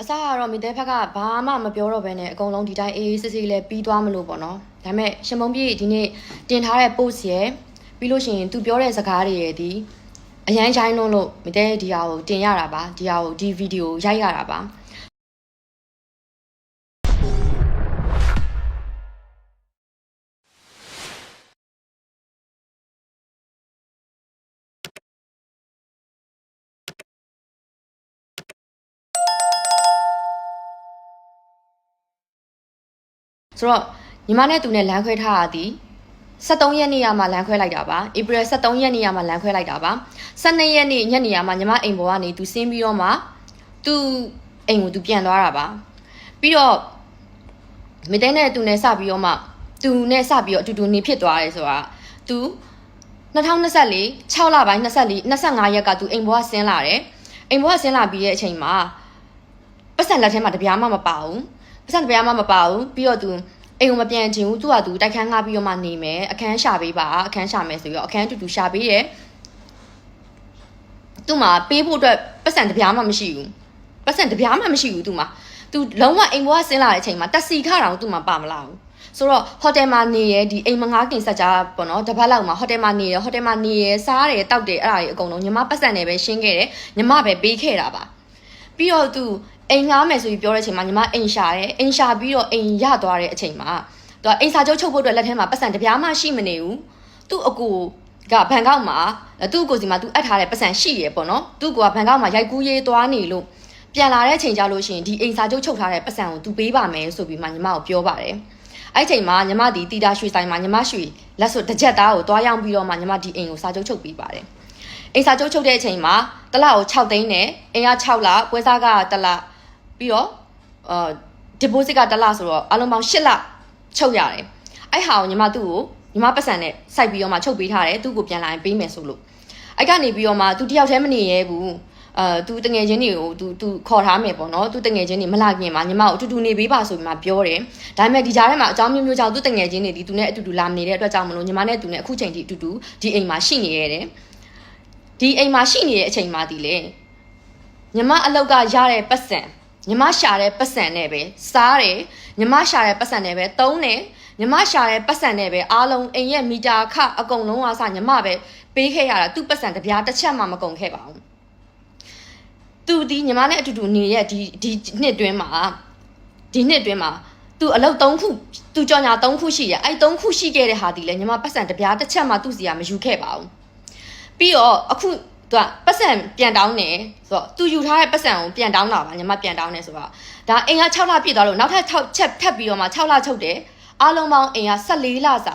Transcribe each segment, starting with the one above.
အစကတော့မိသေးဖက်ကဘာမှမပြောတော့ဘဲနဲ့အကုန်လုံးဒီတိုင်းအေးအေးဆေးဆေးလေးပြီးသွားမလို့ပေါ့နော်ဒါပေမဲ့ရှင်မုံပြည့်ဒီနေ့တင်ထားတဲ့ post ရယ်ပြီးလို့ရှိရင်သူပြောတဲ့စကားတွေရယ်ဒီအရန်ချိုင်းလုံးလို့မိသေးဒီဟာကိုတင်ရတာပါဒီဟာကိုဒီဗီဒီယိုရိုက်ရတာပါ ဆိုတော့ညီမနဲ့သူနဲ့လမ်းခွဲထားရသည်73ရက်နေ့ရမှလမ်းခွဲလိုက်တာပါဧပြီ73ရက်နေ့ရမှလမ်းခွဲလိုက်တာပါ12ရက်နေ့ညနေရမှညီမအိမ်ပေါ်ကနေသူဆင်းပြီးတော့မှသူအိမ်ကိုသူပြန်သွားတာပါပြီးတော့မိတဲ့နဲ့သူနဲ့စပြီးတော့မှသူနဲ့စပြီးတော့အတူတူနေဖြစ်သွားတယ်ဆိုတာသူ2024 6လပိုင်း24 25ရက်ကသူအိမ်ပေါ်ကဆင်းလာတယ်အိမ်ပေါ်ကဆင်းလာပြီးတဲ့အချိန်မှာပတ်စံလက်ထဲမှာတပြားမှမပါဘူး ပတ်စံတပြားမှမပါဘူးပြီးတော့သူအိမ်ကိုမပြန်ချင်ဘူးသူကသူတိုက်ခန်းငှားပြီးတော့မှနေမယ်အခန်းရှာပေးပါအခန်းရှာမယ်ဆိုပြီးတော့အခန်းအတူတူရှာပေးတယ်သူ့မှာပေးဖို့အတွက်ပတ်စံတပြားမှမရှိဘူးပတ်စံတပြားမှမရှိဘူးသူ့မှာသူလုံးဝအိမ်ဘွားဆင်းလာတဲ့အချိန်မှာတက်စီခတောင်သူ့မှာပါမလာဘူးဆိုတော့ဟိုတယ်မှာနေရဲဒီအိမ်မငားခင်ဆက်ကြပေါ့နော်တပတ်လောက်မှာဟိုတယ်မှာနေရဲဟိုတယ်မှာနေရဲစားတယ်တောက်တယ်အဲ့ဒါတွေအကုန်လုံးညီမပတ်စံနဲ့ပဲရှင်းခဲ့တယ်ညီမပဲပေးခဲ့တာပါပြီးတော့သူ အိမ်ငားမယ်ဆိုပြီးပြောတဲ့အချိန်မှာညီမအိမ်ရှာတယ်အိမ်ရှာပြီးတော့အိမ်ရသွားတဲ့အချိန်မှာသူကအိမ်စာချုပ်ချုပ်ဖို့အတွက်လက်ထဲမှာပတ်စံတပြားမှရှိမနေဘူးသူ့အကူကဘန်ကောက်မှာသူ့ကိုစီမှာသူအပ်ထားတဲ့ပတ်စံရှိရပေါ့နော်သူ့ကဘန်ကောက်မှာရိုက်ကူးရေးသွားနေလို့ပြန်လာတဲ့အချိန်ကြလို့ရှိရင်ဒီအိမ်စာချုပ်ချုပ်ထားတဲ့ပတ်စံကိုသူပေးပါမယ်ဆိုပြီးမှညီမကိုပြောပါတယ်အဲ့ချိန်မှာညီမဒီတီတာရွှေဆိုင်မှာညီမရွှေလက်စွပ်တစ်ချက်သားကိုသွားရောက်ပြီးတော့မှညီမဒီအိမ်ကိုစာချုပ်ချုပ်ပေးပါတယ်အိမ်စာချုပ်ချုပ်တဲ့အချိန်မှာတစ်လကို6သိန်းနဲ့အိမ်က6လပွဲစားကတစ်လ ပြီးတော့အာ deposit ကတစ်လဆိုတော့အလုံးပေါင်း8လချုပ်ရတယ်အဲ့ဟာကိုညီမသူ့ကိုညီမပတ်စံနဲ့စိုက်ပြီးတော့မှချုပ်ပေးထားတယ်သူ့ကိုပြန်လာရင်ပေးမယ်ဆိုလို့အဲ့ကနေပြီးတော့မှသူတယောက်တည်းမနေရဲဘူးအာသူတငယ်ချင်းတွေကိုသူသူခေါ်ထားမယ်ပေါ့နော်သူတငယ်ချင်းတွေမလာခင်မှာညီမကိုအတူတူနေပေးပါဆိုပြီးမှပြောတယ်ဒါပေမဲ့ဒီကြားထဲမှာအကြောင်းမျိုးမျိုးကြောင့်သူတငယ်ချင်းတွေဒီသူနဲ့အတူတူလာမနေတဲ့အတွက်ကြောင့်မလို့ညီမနဲ့သူနဲ့အခုချိန်ထိအတူတူဒီအိမ်မှာရှိနေရတယ်ဒီအိမ်မှာရှိနေတဲ့အချိန်မှာဒီလေညီမအလောက်ကရတဲ့ပတ်စံ ညီမရှာတဲ့ပတ်စံနဲ့ပဲစားတယ်ညီမရှာတဲ့ပတ်စံနဲ့ပဲသုံးတယ်ညီမရှာတဲ့ပတ်စံနဲ့ပဲအားလုံးအိမ်ရဲ့မီတာခအကုန်လုံးအစညီမပဲပေးခဲ့ရတာသူ့ပတ်စံတစ်ပြားတစ်ချက်မှမကုန်ခဲ့ပါဘူးသူဒီညီမနဲ့အတူတူနေရဲ့ဒီဒီနှစ်တွင်းမှာဒီနှစ်တွင်းမှာသူအလုပ်၃ခုသူကြော်ညာ၃ခုရှိရအဲ့၃ခုရှိခဲ့တဲ့ဟာဒီလေညီမပတ်စံတစ်ပြားတစ်ချက်မှသူ့စီကမယူခဲ့ပါဘူးပြီးတော့အခု သူကပတ်စံပြန်တောင်းနေဆိုတော့သူယူထားတဲ့ပတ်စံကိုပြန်တောင်းတာပါညီမပြန်တောင်းနေဆိုတော့ဒါအိမ်က6လပြည့်သွားလို့နောက်ထပ်6ချက်ထပ်ပြီးတော့မှ6လချုပ်တယ်အားလုံးပေါင်းအိမ်က14လစာ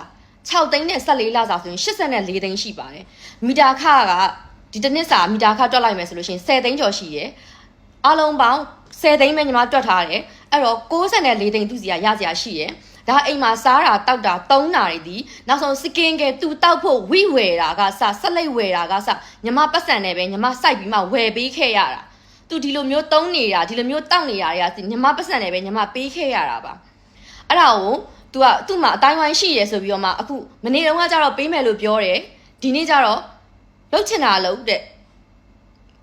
6သိန်းနဲ့14လစာဆိုရင်84သိန်းရှိပါတယ်မီတာခကဒီတစ်နှစ်စာမီတာခတွက်လိုက်မယ်ဆိုလို့ရှိရင်10သိန်းကျော်ရှိရယ်အားလုံးပေါင်း10သိန်းပဲညီမတွက်ထားတယ်အဲ့တော့64သိန်းသူစီကရစရာရှိရယ် ဒါအိမ်မှာစားတာတောက်တာသုံးတာတွေဒီနောက်ဆုံးစကင်ကဲသူတောက်ဖို့ဝိဝယ်တာကစဆက်လိုက်ဝယ်တာကစညီမပတ်စံနဲ့ပဲညီမစိုက်ပြီးမှဝယ်ပေးခဲ့ရတာသူဒီလိုမျိုးတုံးနေတာဒီလိုမျိုးတောက်နေတာတွေကညီမပတ်စံနဲ့ပဲညီမပေးခဲ့ရတာပါအဲ့ဒါကို तू ကသူ့မှာအတိုင်းဝိုင်းရှိရယ်ဆိုပြီးတော့မှအခုမနေ့တုန်းကကျတော့ပေးမယ်လို့ပြောတယ်ဒီနေ့ကျတော့လှုပ်ချင်တာလှုပ်တဲ့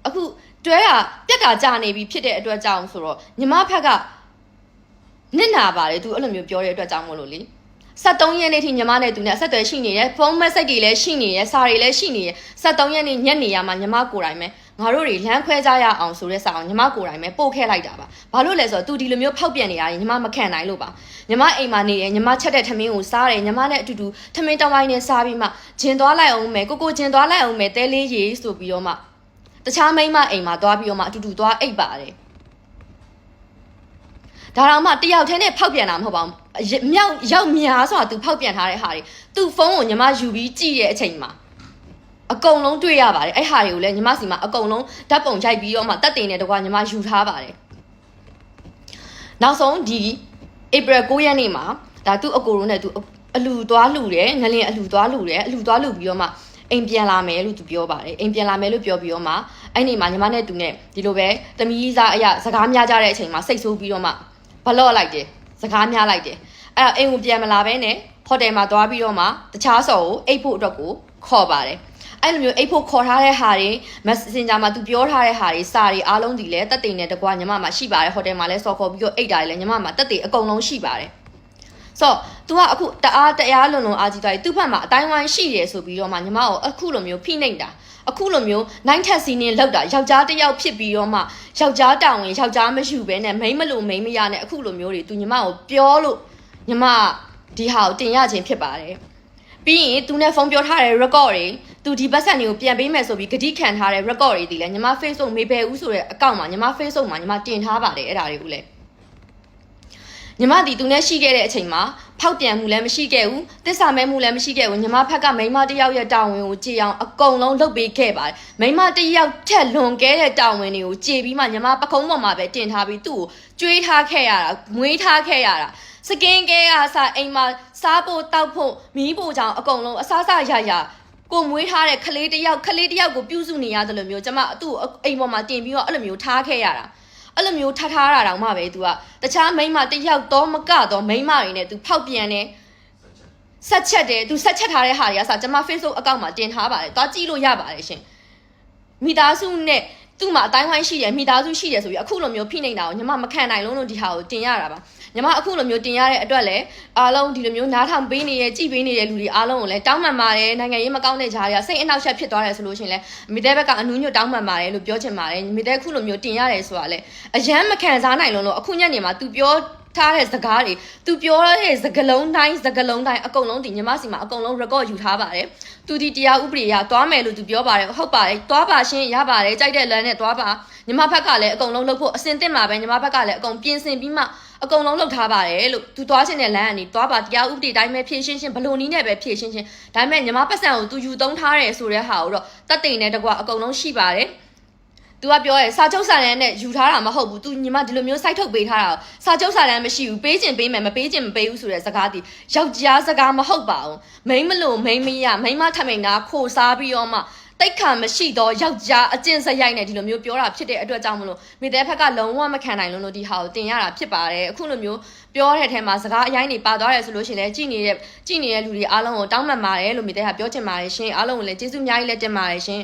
အခုတွဲတာပြက်တာကြာနေပြီဖြစ်တဲ့အတွက်ကြောင့်ဆိုတော့ညီမဖက်က နစ်နာပါတယ်သူအဲ့လိုမျိုးပြောတဲ့အတွက်ကြောင့်မို့လို့လေ73ရက်နေ့ထိညီမနဲ့သူနဲ့အဆက်အသွယ်ရှိနေတယ်ဖုန်းမက်ဆေ့တွေလည်းရှိနေရယ်စာတွေလည်းရှိနေရယ်73ရက်နေ့ညနေရမှာညီမကိုယ်တိုင်ပဲငါတို့တွေလမ်းခွဲကြရအောင်ဆိုတဲ့စာအောင်ညီမကိုယ်တိုင်ပဲပို့ခဲ့လိုက်တာပါဘာလို့လဲဆိုတော့ तू ဒီလိုမျိုးဖောက်ပြန်နေတာညီမမခံနိုင်လို့ပါညီမအိမ်မှာနေတယ်ညီမချက်တဲ့ထမင်းကိုစားတယ်ညီမနဲ့အတူတူထမင်းတောင်းပိုင်းနဲ့စားပြီးမှဂျင်သွားလိုက်အောင်မယ်ကိုကိုဂျင်သွားလိုက်အောင်မယ်တဲလေးရေဆိုပြီးတော့မှတခြားမိန်းမအိမ်မှာသွားပြီးတော့မှအတူတူသွားအိပ်ပါတယ် ဒါတော့မှတယောက်တည်းနဲ့ဖောက်ပြန်တာမဟုတ်ပါဘူးမြောက်ရောက်များဆိုတာ तू ဖောက်ပြန်ထားတဲ့ဟာတွေ तू ဖုန်းကိုညီမယူပြီးကြည့်ရဲ့အချိန်မှာအကုန်လုံးတွေ့ရပါတယ်အဲ့ဟာတွေကိုလည်းညီမစီမှာအကုန်လုံးဓာတ်ပုံရိုက်ပြီးတော့မှတက်တင်တဲ့တကွာညီမယူထားပါတယ်နောက်ဆုံးဒီဧပြီ9ရက်နေ့မှာဒါသူ့အကိုရုံးနဲ့သူအလူသွားလူတယ်ငလင်အလူသွားလူတယ်အလူသွားလူပြီးတော့မှအိမ်ပြန်လာမယ်လို့သူပြောပါတယ်အိမ်ပြန်လာမယ်လို့ပြောပြီးတော့မှအဲ့ဒီမှာညီမနဲ့သူနဲ့ဒီလိုပဲတမီးစားအရာစကားများကြတဲ့အချိန်မှာစိတ်ဆိုးပြီးတော့မှ ဘလော့လိုက်တယ်စကားများလိုက်တယ်အဲ့တော့အိမ်ကိုပြန်မလာဘဲနဲ့ဟိုတယ်မှာသွားပြီးတော့မှတခြားဆော်ကိုအိတ်ဖို့အတွက်ကိုခေါ်ပါတယ်အဲ့လိုမျိုးအိတ်ဖို့ခေါ်ထားတဲ့ဟာတွေ messenger မှာ तू ပြောထားတဲ့ဟာတွေစာတွေအားလုံးဒီလဲတက်တိန်နဲ့တကွာညီမမှာရှိပါတယ်ဟိုတယ်မှာလဲစော်ခေါ်ပြီးတော့အိတ်တာတွေလဲညီမမှာတက်တိန်အကုန်လုံးရှိပါတယ် ဆိုတော့ तू ကအခုတအားတရားလွန်လွန်အားကြီးသွားပြီသူ့ဘက်မှာအတိုင်းဝိုင်းရှိတယ်ဆိုပြီးတော့မှညီမကိုအခုလိုမျိုးဖိနှိပ်တာအခုလိုမျိုးနိုင်ထက်စီနေလောက်တာယောက်ျားတစ်ယောက်ဖြစ်ပြီးတော့မှယောက်ျားတောင်းဝင်ယောက်ျားမယူဘဲနဲ့မိန်းမလို့မိန်းမရနဲ့အခုလိုမျိုးတွေ तू ညီမကိုပြောလို့ညီမဒီဟာကိုတင်ရခြင်းဖြစ်ပါတယ်ပြီးရင် तू နဲ့ဖုန်းပြောထားတဲ့ record တွေ तू ဒီပတ်စံတွေကိုပြန်ပေးမယ်ဆိုပြီးဂတိခံထားတဲ့ record တွေဒီလဲညီမ Facebook မေဘယ်ဦးဆိုတဲ့အကောင့်မှာညီမ Facebook မှာညီမတင်ထားပါတယ်အဲ့ဒါတွေကိုလည်း ညီမဒီသူနဲ့ရှိခဲ့တဲ့အချိန်မှာဖောက်ပြန်မှုလည်းမရှိခဲ့ဘူးတစ္ဆာမဲမှုလည်းမရှိခဲ့ဘူးညီမဖက်ကမိန်းမတစ်ယောက်ရဲ့တာဝန်ကိုကြည်အောင်အကုန်လုံးလုပ်ပေးခဲ့ပါတယ်မိန်းမတစ်ယောက်ထက်လွန်ခဲ့တဲ့တာဝန်တွေကိုကြည်ပြီးမှညီမပကုံးပေါ်မှာပဲတင်ထားပြီးသူ့ကိုကြွေးထားခဲ့ရတာမွေးထားခဲ့ရတာစကင်ကဲအားစားအိမ်မှာစားဖို့တောက်ဖို့မီးဖို့ကြောင့်အကုန်လုံးအစားစားရရကိုမွေးထားတဲ့ခလေးတစ်ယောက်ခလေးတစ်ယောက်ကိုပြုစုနေရတယ်လို့မျိုးကျမသူ့ကိုအိမ်ပေါ်မှာတင်ပြီးတော့အဲ့လိုမျိုးထားခဲ့ရတာ အဲ့လိုမျိုးထထားတာတောင်မှပဲ तू ကတခြားမိန်းမတစ်ယောက်တော့မကတော့မိန်းမတွေနဲ့ तू ဖောက်ပြန်တယ်ဆက်ချက်တယ် तू ဆက်ချက်ထားတဲ့ဟာတွေကစကျွန်မ Facebook အကောင့်မှာတင်ထားပါတယ်သွားကြည့်လို့ရပါတယ်ရှင်မိသားစုနဲ့ သူ့မှာအတိုင်းဝိုင်းရှိတယ်မိသားစုရှိတယ်ဆိုပြီးအခုလိုမျိုးဖိနှိပ်တာကိုညီမမခံနိုင်လုံးလို့ဒီဟာကိုတင်ရတာပါညီမအခုလိုမျိုးတင်ရတဲ့အတွက်လည်းအားလုံးဒီလိုမျိုးနားထောင်ပေးနေတဲ့ကြည်ပေးနေတဲ့လူတွေအားလုံးကိုလည်းတောင်းပန်ပါတယ်နိုင်ငံရေးမကောင်းတဲ့ဂျားတွေကစိတ်အနှောက်အယှက်ဖြစ်သွားတယ်ဆိုလို့ရှိရင်လည်းမိတဲ့ဘက်ကအနူးညွတ်တောင်းပန်ပါတယ်လို့ပြောချင်ပါတယ်မိတဲ့အခုလိုမျိုးတင်ရတယ်ဆိုတာလည်းအရန်မခံစားနိုင်လုံးလို့အခုညနေမှာ तू ပြော ထားတဲ့စကားတွေသူပြောတဲ့စကလုံးတိုင်းစကလုံးတိုင်းအကုန်လုံးဒီညီမစီမှာအကုန်လုံး record ယူထားပါတယ်သူဒီတရားဥပဒေအရသွားမယ်လို့သူပြောပါတယ်ဟုတ်ပါတယ်သွားပါရှင်ရပါတယ်ကြိုက်တဲ့လမ်းနဲ့သွားပါညီမဘက်ကလည်းအကုန်လုံးလုပ်ဖို့အစင်တင်မှာပဲညီမဘက်ကလည်းအကုန်ပြင်ဆင်ပြီးမှအကုန်လုံးလုပ်ထားပါတယ်လို့သူသွားရှင်တဲ့လမ်းကနေသွားပါတရားဥပဒေတိုင်းပဲဖြည့်ရှင်းရှင်းဘလို့နီးနဲ့ပဲဖြည့်ရှင်းရှင်းဒါပေမဲ့ညီမပတ်စံကိုသူယူသုံးထားတယ်ဆိုတဲ့ဟာကိုတော့တတ်တိမ်နဲ့တကွာအကုန်လုံးရှိပါတယ် तू ကပြောရဲစာချုပ်စာတမ်းနဲ့ယူထားတာမဟုတ်ဘူး तू ညီမဒီလိုမျိုး site ထုတ်ပေးထားတာစာချုပ်စာတမ်းမရှိဘူးပေးချင်ပေးမယ်မပေးချင်မပေးဘူးဆိုတဲ့စကားဒီယောက်ျားစကားမဟုတ်ပါဘူးမိန်းမလို့မိန်းမရမိန်းမထမိန်တာခိုစားပြီးတော့မှတိတ်ခါမရှိတော့ယောက်ျားအကျင့်စရိုက်နဲ့ဒီလိုမျိုးပြောတာဖြစ်တဲ့အတွက်ကြောင့်မလို့မိတဲ့ဖက်ကလုံးဝမခံနိုင်လို့လို့ဒီဟာကိုတင်ရတာဖြစ်ပါတယ်အခုလိုမျိုးပြောတဲ့အထက်မှာစကားအရင်နေပါသွားတယ်ဆိုလို့ရှိရင်လည်းကြည်နေတဲ့ကြည်နေတဲ့လူတွေအားလုံးကိုတောင်းပန်ပါတယ်လို့မိတဲ့ကပြောချင်ပါတယ်ရှင်အားလုံးကိုလည်းကျေးဇူးအများကြီးလက်တင်ပါတယ်ရှင်